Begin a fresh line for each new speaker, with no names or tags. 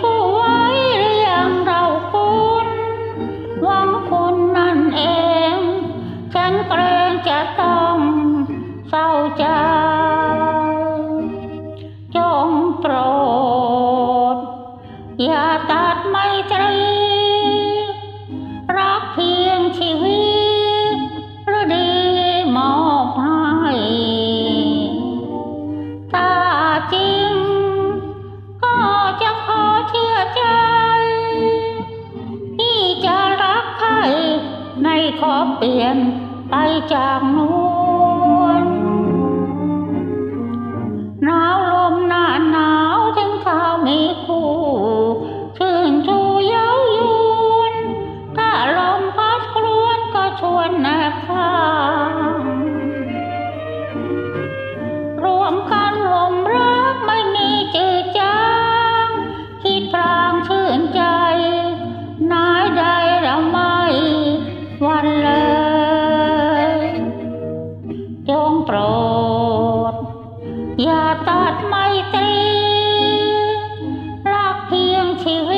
คู่ไว้หรือยังเราคุณหวังคุณนั่นเอง ฉันเกรงจะต้องเศร้าใจจงโปรด อย่าตัดไมตรี ในขอเปลี่ยนไปจากนู้นหนาวลมหน้าหนาวถึงข้าวมีคู่ชื่นชูเย้ายวนถ้าลมพัดครวนก็ชวนแนบข้า ប្រតយ៉ាតតមៃត្រីរាកធៀងជីវ